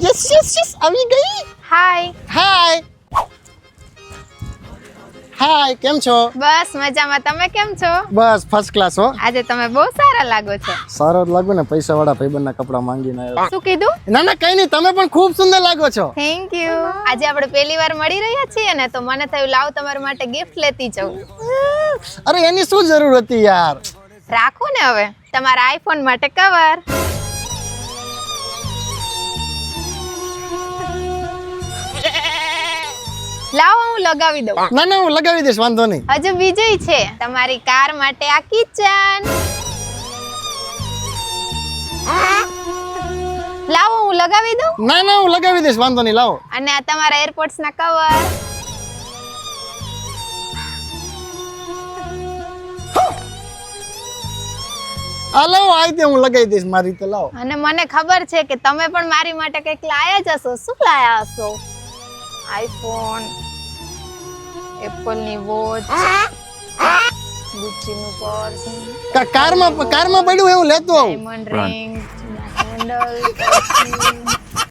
Yes yes yes આવી ગઈ હાય હાય હાય કેમ છો? બસ મજામાં. તમે કેમ છો? બસ ફર્સ્ટ ક્લાસ હો. આજે તમે બહુ સારા લાગો છો. સારો લાગુ ને પૈસા વાળા ભાઈબંધના કપડા માંગીને આવ્યો શું કીધું? ના ના કઈ નહીં તમે પણ ખૂબ સુંદર લાગો છો. થેન્ક યુ આજે આપણે પહેલી વાર મળી રહ્યા છીએ ને તો મને થયું લાવ તમારા માટે ગિફ્ટ લેતી જાઉં. અરે એની શું જરૂર હતી યાર? રાખો ને હવે. તમારા આઈફોન માટે કવર લાવો હું લગાવી દઉં. ના ના હું લગાવી દઈશ વાંધો નહીં. હજુ બીજું છે. તમારી કાર માટે આ કિચન. લાવો હું લગાવી દઉં. ના ના હું લગાવી દઈશ વાંધો નહીં લાવો. અને આ તમારા એરપોર્ટ્સ ના કવર લાવો આ હું લગાવી દઈશ મારી તો લાવો. અને મને ખબર છે કે તમે પણ મારી માટે કંઈક લાયા જ હશો. શું લાયા હશો? આઈફોન એપલની વોચ ગુચ્ચીનું પર્સ કા- કારમાં કારમાં પડ્યું એવું લેતો આવું. Diamond ring sandal